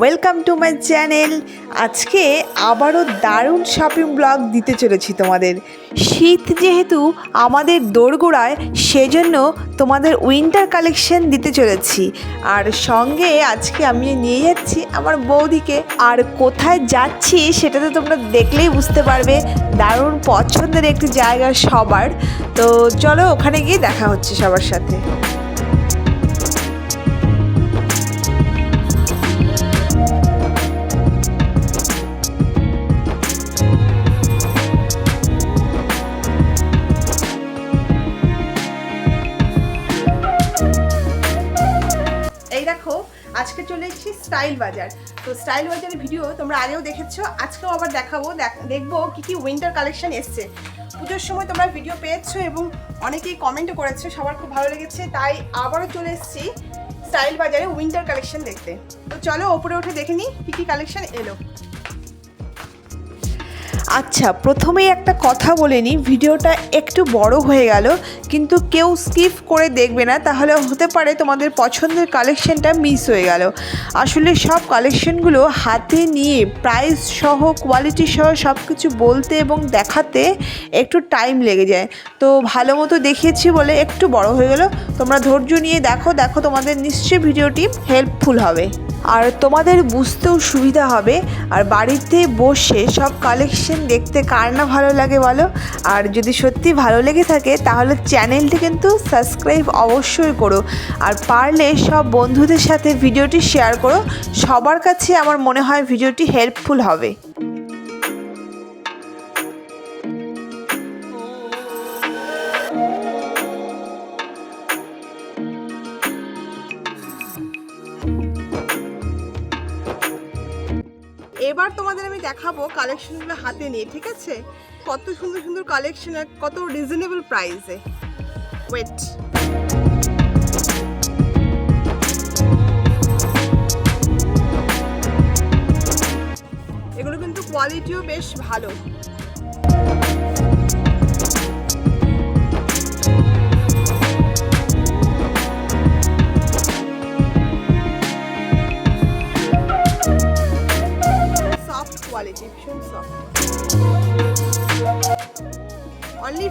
Welcome to my channel আজকে আবারও দারুণ শপিং ব্লগ দিতে চলেছি তোমাদের। শীত যেহেতু আমাদের দোরগোড়ায়, সেজন্য তোমাদের উইন্টার কালেকশন দিতে চলেছি। আর সঙ্গে আজকে আমি নিয়ে যাচ্ছি আমার বৌদিকে। আর কোথায় যাচ্ছি সেটা তো তোমরা দেখলেই বুঝতে পারবে। দারুণ পছন্দের একটি জায়গা সবার। তো চলো ওখানে গিয়ে দেখা হচ্ছে সবার সাথে। স্টাইল বাজার। তো স্টাইল বাজারের ভিডিও তোমরা আগেও দেখেছ, আজকেও আবার দেখাবো। দেখব কি কি উইন্টার কালেকশন এসছে। পুজোর সময় তোমরা ভিডিও পেয়েছ এবং অনেকেই কমেন্টও করেছ, সবার খুব ভালো লেগেছে। তাই আবারও চলে এসেছি স্টাইল বাজারে উইন্টার কালেকশন দেখতে। তো চলো ওপরে উঠে দেখে নিই কী কী কালেকশন এলো। আচ্ছা প্রথমেই একটা কথা বলে নিই, ভিডিওটা একটু বড় হয়ে গেল, কিন্তু কেউ স্কিপ করে দেখবে না, তাহলে হতে পারে তোমাদের পছন্দের কালেকশনটা মিস হয়ে গেল। আসলে সব কালেকশনগুলো হাতে নিয়ে প্রাইস সহ কোয়ালিটি সহ সব কিছু বলতে এবং দেখাতে একটু টাইম লেগে যায়। তো ভালো মতো দেখিয়েছি বলে একটু বড় হয়ে গেল, তোমরা ধৈর্য নিয়ে দেখো দেখো তোমাদের নিশ্চয়ই ভিডিওটি হেল্পফুল হবে। আর তোমাদের বুঝতেও সুবিধা হবে। আর বাড়িতে বসে সব কালেকশন দেখতে কার না ভালো লাগে বলো? আর যদি সত্যি ভালো লেগে থাকে, তাহলে চ্যানেলটি কিন্তু সাবস্ক্রাইব অবশ্যই করো। আর পারলে সব বন্ধুদের সাথে ভিডিওটি শেয়ার করো। সবার কাছে আমার মনে হয় ভিডিওটি হেল্পফুল হবে। এবার তোমাদের আমি দেখাবো কালেকশনগুলো হাতে নিয়ে, ঠিক আছে? কত সুন্দর সুন্দর কালেকশন কত রিজনেবল প্রাইসে ওয়েট এগুলো কিন্তু কোয়ালিটিও বেশ ভালো।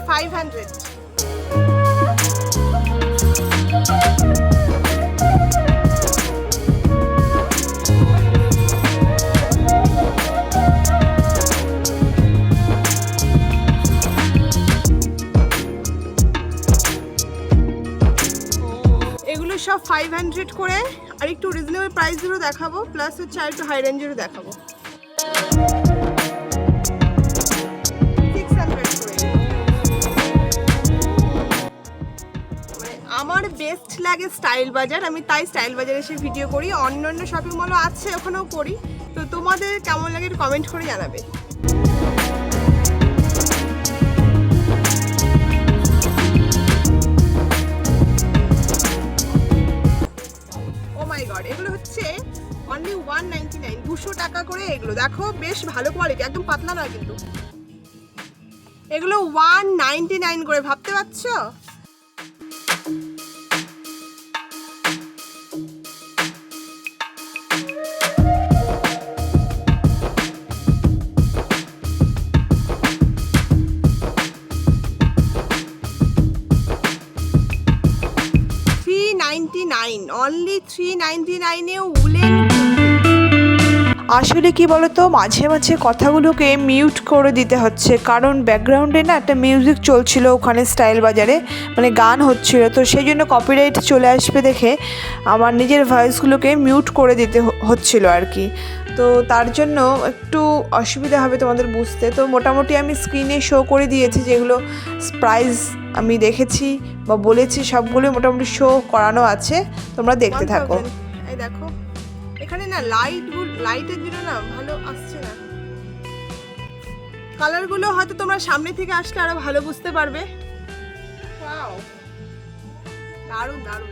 ফাইভ হান্ড্রেড সব ফাইভ হান্ড্রেড করে আর একটু রিজনেবল প্রাইসেরও দেখাবো প্লাস হচ্ছে আর একটু হাই রেঞ্জেরও দেখাবো। লাগে স্টাইল বাজার। আমি তাই স্টাইল বাজারে এসে ভিডিও করি। অন্য অন্য শপিং মলও আছে, ওখানেও করি। তো তোমাদের কেমন লাগে কমেন্ট করে জানাবে। ও এগুলো হচ্ছে অনলি ওয়ান নাইনটি নাইন দুশো টাকা করে এগুলো। দেখো, বেশ ভালো কোয়ালিটি একদম পাতলা নয় কিন্তু। এগুলো ওয়ান নাইনটি নাইন করে, ভাবতে পারছ? নাইন অনলি থ্রি নাইনটি নাইনে উলেন আসলে কি বলতো, মাঝে মাঝে কথাগুলোকে মিউট করে দিতে হচ্ছে, কারণ ব্যাকগ্রাউন্ডে না একটা মিউজিক চলছিল ওখানে স্টাইল বাজারে মানে গান হচ্ছিল, তো সেই জন্য কপিরাইট চলে আসবে দেখে আমার নিজের ভয়েসগুলোকে মিউট করে দিতে হচ্ছিল আর কি। তো তার জন্য একটু অসুবিধা হবে তোমাদের বুঝতে। তো মোটামুটি আমি স্ক্রিনে শো করে দিয়েছি যেগুলো প্রাইস আমি দেখেছি বা বলেছি সবগুলো মোটামুটি শো করানো আছে। তোমরা দেখতে থাকো। এই দেখো এখানে না লাইট লাইটের জন্য না ভালো আসছে না। কালারগুলো হয়তো তোমরা সামনে থেকে আসলে আরও ভালো বুঝতে পারবে। দারুণ দারুণ।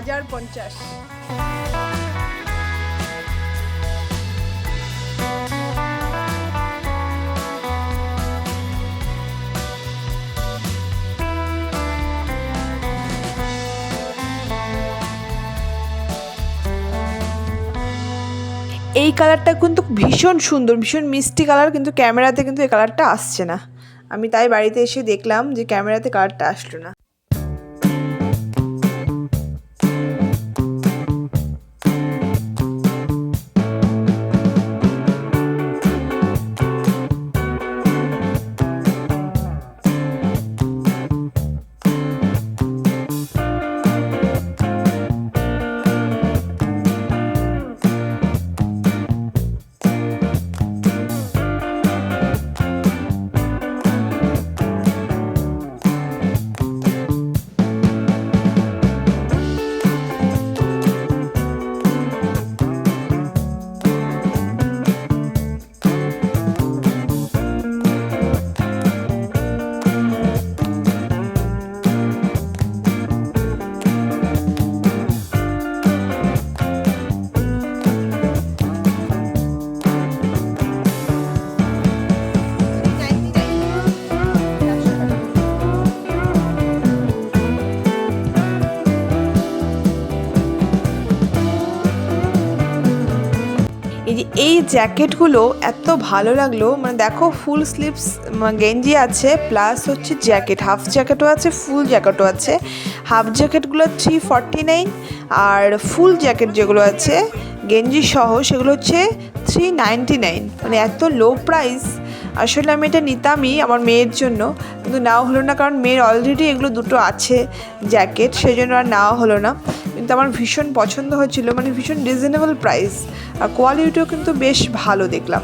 হাজার পঞ্চাশ। এই কালারটা কিন্তু ভীষণ সুন্দর, ভীষণ মিষ্টি কালার, কিন্তু ক্যামেরাতে কিন্তু এই কালারটা আসছে না। আমি তাই বাড়িতে এসে দেখলাম যে ক্যামেরাতে কালারটা আসলো না। এই জ্যাকেটগুলো এত ভালো লাগল। মানে দেখো ফুল স্লিভস গেঞ্জি আছে প্লাস হচ্ছে জ্যাকেট হাফ জ্যাকেটও আছে ফুল জ্যাকেটও আছে। হাফ জ্যাকেটগুলো থ্রি ফর্টি নাইন আর ফুল জ্যাকেট যেগুলো আছে, গেঞ্জি সহ, সেগুলো হচ্ছে থ্রি নাইনটি নাইন মানে এত লো প্রাইস আসলে আমি এটা নিতামই আমার মেয়ের জন্য, কিন্তু নেওয়া হলো না, কারণ মেয়ের অলরেডি এগুলো দুটো আছে জ্যাকেট সেই জন্য আর নেওয়া হলো না। কিন্তু আমার ভীষণ পছন্দ হয়েছিল মানে ভীষণ রিজনেবল প্রাইস আর কোয়ালিটিও কিন্তু বেশ ভালো দেখলাম।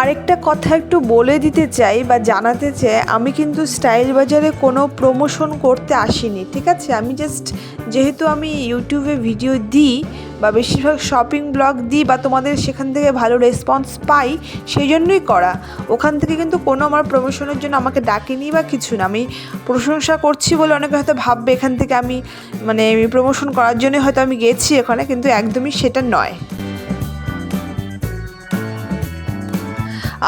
আরেকটা কথা একটু বলে দিতে চাই বা জানাতে চাই, আমি কিন্তু স্টাইল বাজারে কোনো প্রমোশন করতে আসিনি, ঠিক আছে? আমি জাস্ট যেহেতু আমি ইউটিউবে ভিডিও দিই বা বেশিরভাগ শপিং ব্লগ দিই বা তোমাদের সেখান থেকে ভালো রেসপন্স পাই, সেই জন্যই করা। ওখান থেকে কিন্তু কোনো আমার প্রমোশনের জন্য আমাকে ডাকেনি বা কিছু না। আমি প্রশংসা করছি বলে অনেকে হয়তো ভাববে এখান থেকে আমি মানে প্রমোশন করার জন্যই হয়তো আমি গেছি এখানে, কিন্তু একদমই সেটা নয়।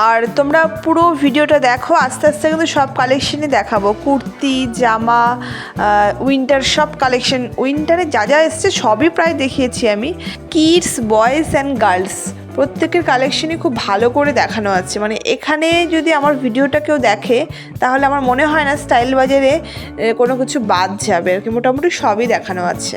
আর তোমরা পুরো ভিডিওটা দেখো, আস্তে আস্তে কিন্তু সব কালেকশনই দেখাবো। কুর্তি, জামা উইন্টার সব কালেকশন উইন্টারে যা যা এসছে সবই প্রায় দেখিয়েছি আমি। কিডস বয়েজ অ্যান্ড গার্লস প্রত্যেকের কালেকশনই খুব ভালো করে দেখানো আছে। মানে এখানে যদি আমার ভিডিওটা কেউ দেখে, তাহলে আমার মনে হয় না স্টাইল বাজারে কোনো কিছু বাদ যাবে। আর কি মোটামুটি সবই দেখানো আছে।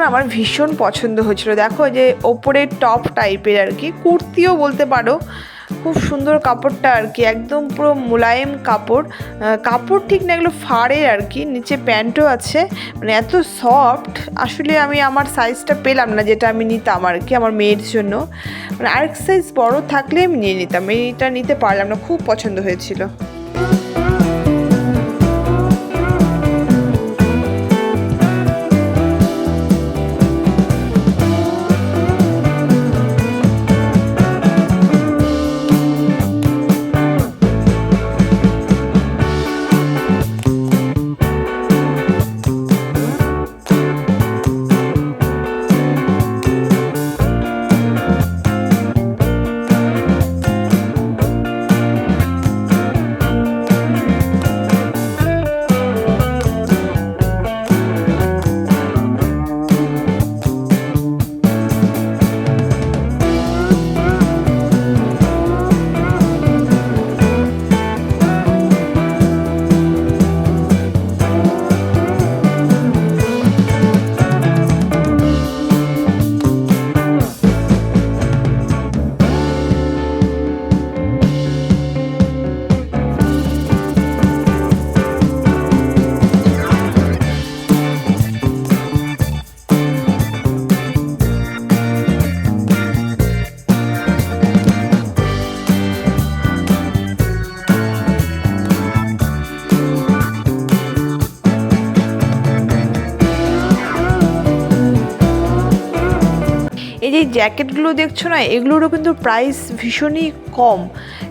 না আমার ভীষণ পছন্দ হয়েছিল। দেখো যে ওপরে টপ টাইপের আর কি, কুর্তিও বলতে পারো, খুব সুন্দর কাপড়টা আর কি, একদম পুরো মোলায়েম কাপড়। কাপড় ঠিক না, এগুলো ফাড়ের আর কি, নিচে প্যান্টও আছে মানে এত সফট আসলে আমি আমার সাইজটা পেলাম না, যেটা আমি নিতাম আর কি আমার মেয়ের জন্য। মানে আরেক সাইজ বড় থাকলে আমি নিয়ে নিতাম, এইটা নিতে পারলাম না, খুব পছন্দ হয়েছিল। এই যে জ্যাকেটগুলো দেখছ না, এগুলোরও কিন্তু প্রাইস ভীষণই কম।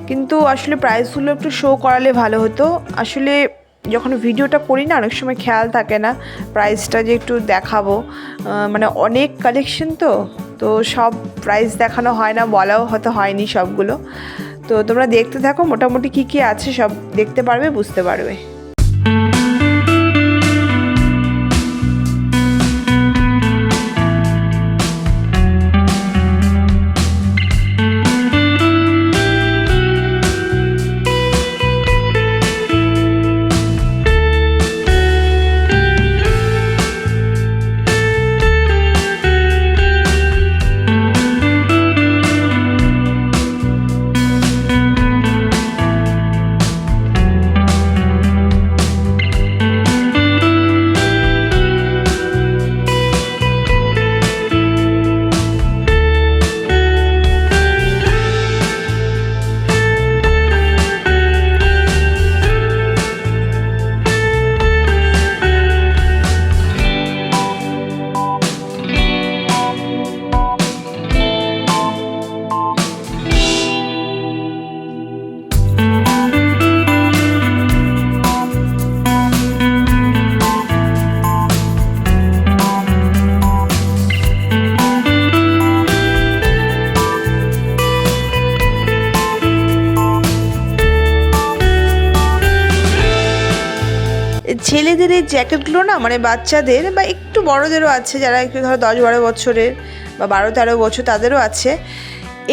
কিন্তু আসলে প্রাইসগুলো একটু শো করালে ভালো হতো। আসলে যখন ভিডিওটা করি না, অনেক সময় খেয়াল থাকে না প্রাইসটা যে একটু দেখাবো। মানে অনেক কালেকশন তো তো সব প্রাইস দেখানো হয় না, বলাও হয়তো হয়নি সবগুলো। তো তোমরা দেখতে থাকো, মোটামুটি কী কী আছে সব দেখতে পারবে, বুঝতে পারবে। জ্যাকেটগুলো না মানে বাচ্চাদের বা একটু বড়দেরও আছে যারা একটু ধরো দশ বারো বছরের বা বারো তেরো বছর তাদেরও আছে।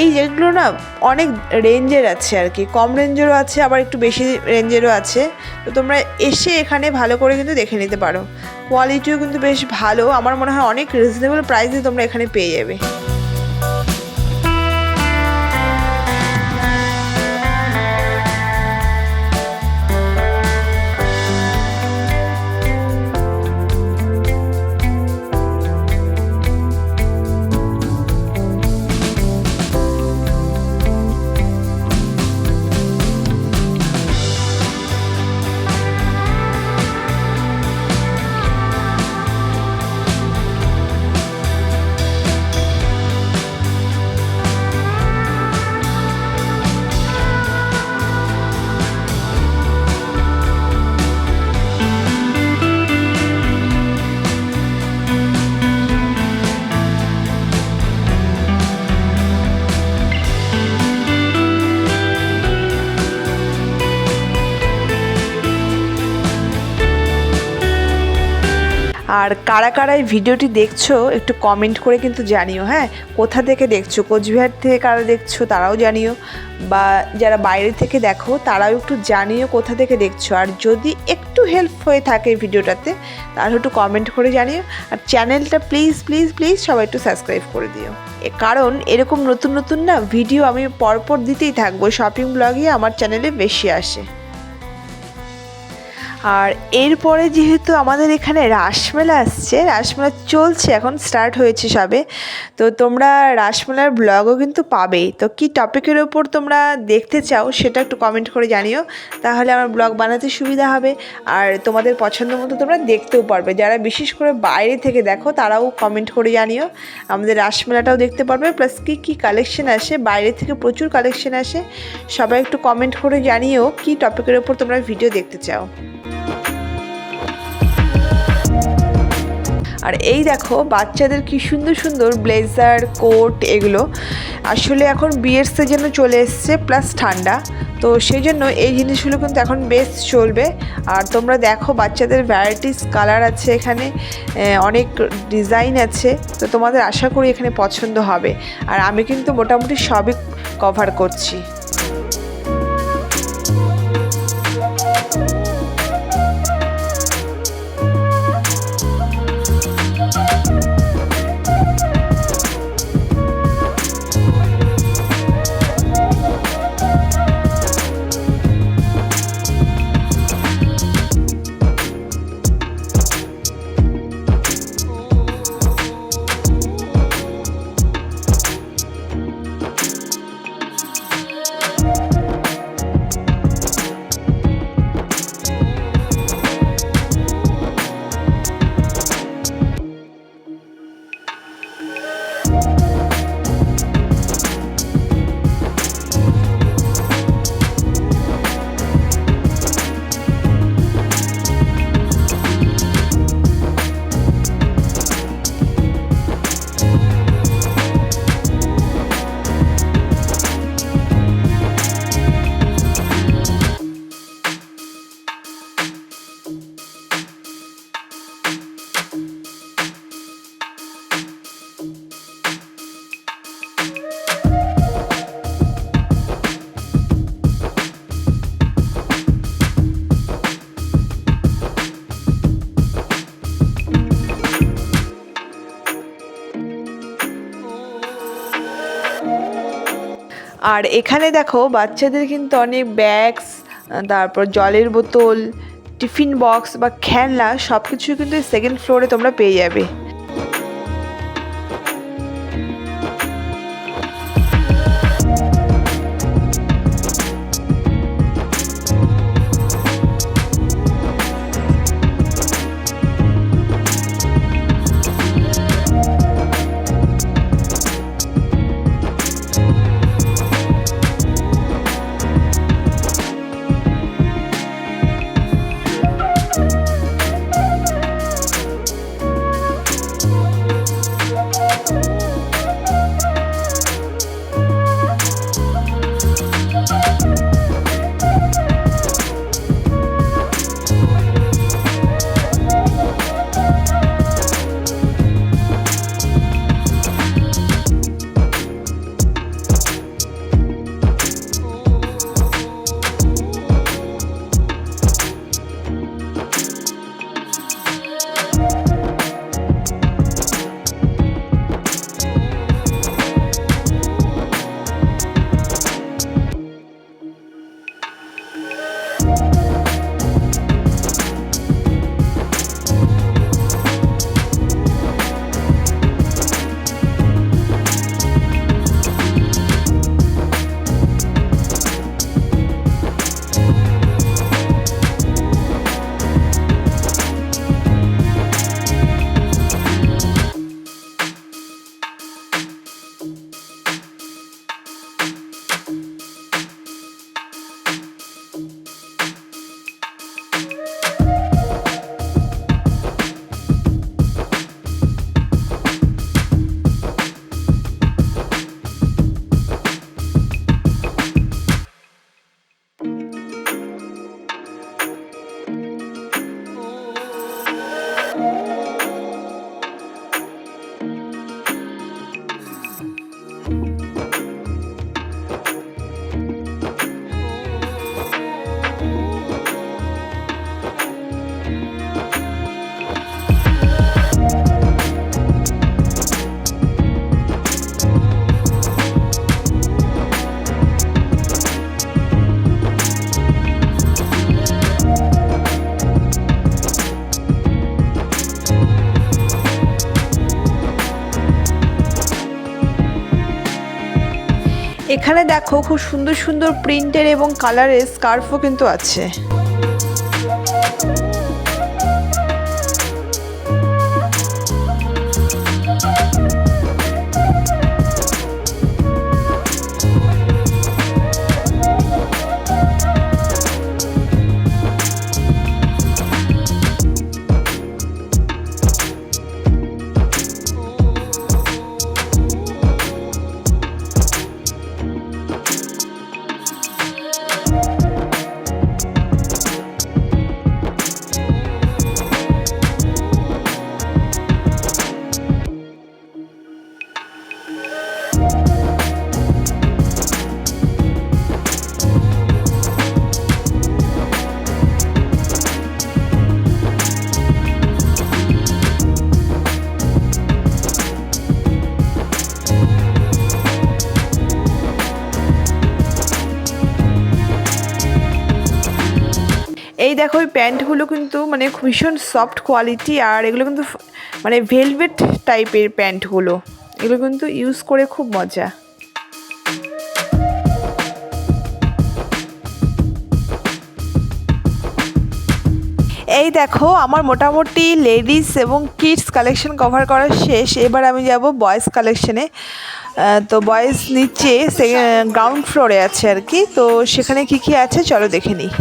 এই জ্যাকেটগুলো না অনেক রেঞ্জের আছে আর কি। কম রেঞ্জেরও আছে, আবার একটু বেশি রেঞ্জেরও আছে। তো তোমরা এসে এখানে ভালো করে কিন্তু দেখে নিতে পারো। কোয়ালিটিও কিন্তু বেশ ভালো। আমার মনে হয় অনেক রিজনেবল প্রাইসে তোমরা এখানে পেয়ে যাবে। কারা কারা এই ভিডিওটি দেখছ, একটু কমেন্ট করে কিন্তু জানিও হ্যাঁ? কোথা থেকে দেখছ? কোচবিহার থেকে কারা দেখছ, তারাও জানিও। বা যারা বাইরে থেকে দেখো, তারাও একটু জানিও কোথা থেকে দেখছ। আর যদি একটু হেল্প হয়ে থাকে ভিডিওটাতে, তাহলে একটু কমেন্ট করে জানিও। আর চ্যানেলটা প্লিজ প্লিজ প্লিজ সবাই একটু সাবস্ক্রাইব করে দিও। কারণ, এরকম নতুন নতুন না ভিডিও আমি পরপর দিতেই থাকব। শপিং ব্লগই আমার চ্যানেলে বেশি আসে। আর এরপরে যেহেতু আমাদের এখানে রাসমেলা আসছে, রাসমেলা চলছে, এখন স্টার্ট হয়েছে সবে। তো তোমরা রাসমেলার ব্লগও কিন্তু পাবেই। তো কি টপিকের ওপর তোমরা দেখতে চাও সেটা একটু কমেন্ট করে জানিও। তাহলে আমার ব্লগ বানাতে সুবিধা হবে। আর তোমাদের পছন্দ মতো তোমরা দেখতেও পারবে। যারা বিশেষ করে বাইরে থেকে দেখো, তারাও কমেন্ট করে জানিও। আমাদের রাসমেলাটাও দেখতে পারবে। প্লাস কী কী কালেকশন আসে, বাইরে থেকে প্রচুর কালেকশন আসে, সবাই একটু কমেন্ট করে জানিও কি টপিকের ওপর তোমরা ভিডিও দেখতে চাও। আর এই দেখো, বাচ্চাদের কি সুন্দর সুন্দর ব্লেজার, কোট এগুলো। আসলে এখন বিয়ের সিজনও চলে এসছে প্লাস ঠান্ডা। তো সেই জন্য এই জিনিসগুলো কিন্তু এখন বেশ চলবে। আর তোমরা দেখো, বাচ্চাদের ভ্যারাইটিস কালার আছে এখানে অনেক ডিজাইন আছে। তো তোমাদের আশা করি এখানে পছন্দ হবে। আর আমি কিন্তু মোটামুটি সবই কভার করছি। আর এখানে দেখো বাচ্চাদের কিন্তু অনেক ব্যাগস তারপর জলের বোতল টিফিন বক্স বা খেলনা সব কিছু কিন্তু সেকেন্ড ফ্লোরে তোমরা পেয়ে যাবে। এখানে দেখো খুব সুন্দর সুন্দর প্রিন্টের এবং কালারের স্কার্ফও কিন্তু আছে। এই দেখো, এই প্যান্টগুলো কিন্তু মানে ভীষণ সফট কোয়ালিটি আর এগুলো কিন্তু মানে ভেলভেট টাইপের প্যান্টগুলো। এগুলো কিন্তু ইউজ করে খুব মজা। এই দেখো, আমার মোটামুটি লেডিস এবং কিডস কালেকশন কভার করা শেষ। এবার আমি যাব বয়েজ কালেকশনে তো বয়েজ নিচে গ্রাউন্ড ফ্লোরে আছে আর কি। তো সেখানে কি কি আছে, চলো দেখে নিই।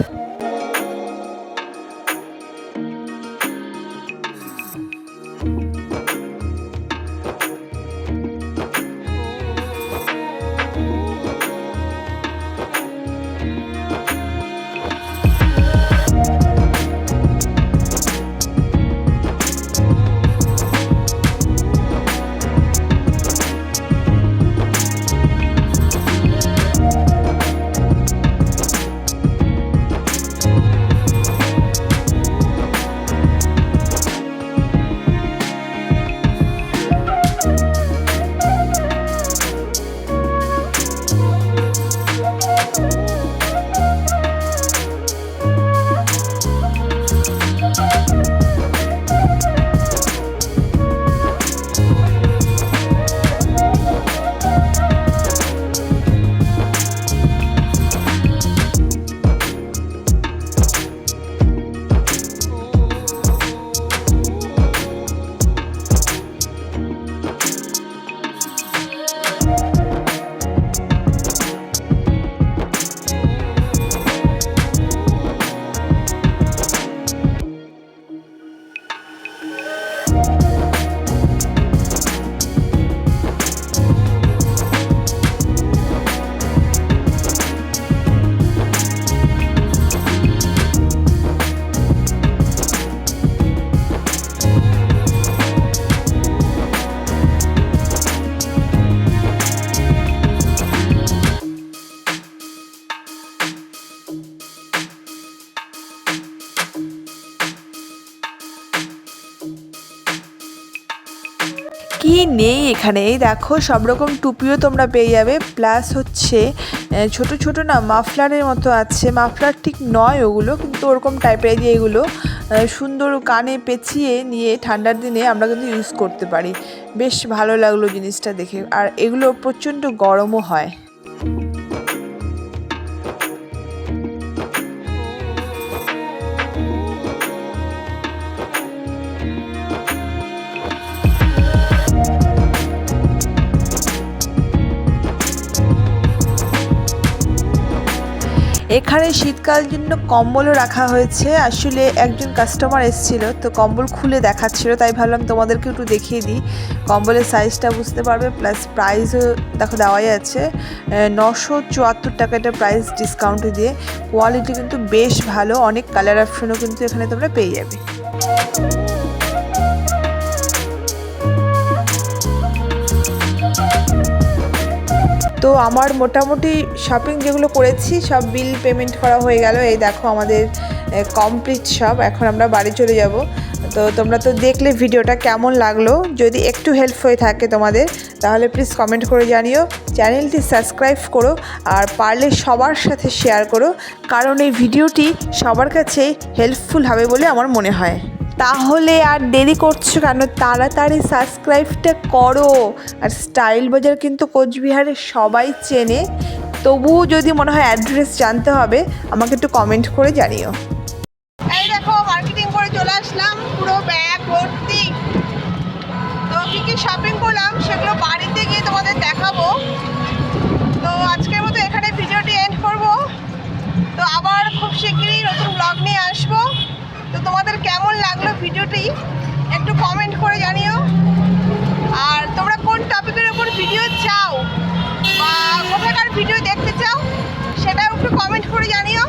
নেই এখানে। এই দেখো, সব রকম টুপিও তোমরা পেয়ে যাবে। প্লাস হচ্ছে ছোট ছোট না মাফলারের মতো আছে। মাফলার ঠিক নয় ওগুলো, কিন্তু ওরকম টাইপের যে এগুলো সুন্দর কানে পেঁচিয়ে নিয়ে ঠান্ডার দিনে আমরা কিন্তু ইউজ করতে পারি। বেশ ভালো লাগল জিনিসটা দেখে। আর এগুলো প্রচণ্ড গরমও হয়। এখানে শীতকালের জন্য কম্বলও রাখা হয়েছে। আসলে একজন কাস্টমার এসেছিল, তো কম্বল খুলে দেখাচ্ছিল, তাই ভাবলাম তোমাদেরকে একটু দেখিয়ে দিই। কম্বলের সাইজটা বুঝতে পারবে প্লাস প্রাইসও দেখো দেওয়াই আছে। নশো চুয়াত্তর টাকা এটা প্রাইস ডিসকাউন্ট দিয়ে। কোয়ালিটি কিন্তু বেশ ভালো, অনেক কালার অপশনও কিন্তু এখানে তোমরা পেয়ে যাবে। তো আমার মোটামুটি শপিং যেগুলো করেছি, সব বিল পেমেন্ট করা হয়ে গেল। এই দেখো আমাদের কমপ্লিট সব এখন আমরা বাড়ি চলে যাব। তো তোমরা তো দেখলে ভিডিওটা কেমন লাগল। যদি একটু হেল্প হয়ে থাকে তোমাদের, তাহলে প্লিজ কমেন্ট করে জানিও। চ্যানেলটি সাবস্ক্রাইব করো আর পারলে সবার সাথে শেয়ার করো। কারণ এই ভিডিওটি সবার কাছে হেল্পফুল হবে বলে আমার মনে হয়। তাহলে আর দেরি করছ কেন? তাড়াতাড়ি সাবস্ক্রাইবটা করো। আর স্টাইল বাজার কিন্তু কোচবিহারে সবাই চেনে। তবুও যদি মনে হয় অ্যাড্রেস জানতে হবে, আমাকে একটু কমেন্ট করে জানিও। এই দেখো মার্কেটিং করে চলে আসলাম, পুরো ব্যাগ ভর্তি। তো কী কী শপিং করলাম, সেগুলো বাড়িতে গিয়ে তোমাদের দেখাবো। তো আজকের মতো এখানে ভিডিওটি এন্ড করব। তো আবার খুব শিগগিরই নতুন ব্লগ নিয়ে আসব। তো তোমাদের কেমন লাগল ভিডিওটি? একটু কমেন্ট করে জানিও। আর তোমরা কোন টপিকের ওপর ভিডিও চাও বা কোথাকার ভিডিও দেখতে চাও, সেটাও একটু কমেন্ট করে জানিও।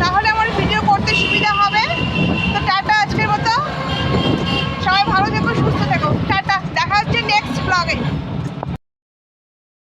তাহলে আমার ভিডিও করতে সুবিধা হবে। তো টাটা আজকের মতো। সবাই ভালো থেকো, সুস্থ থেকো। টাটা। দেখা হচ্ছে নেক্সট ব্লগে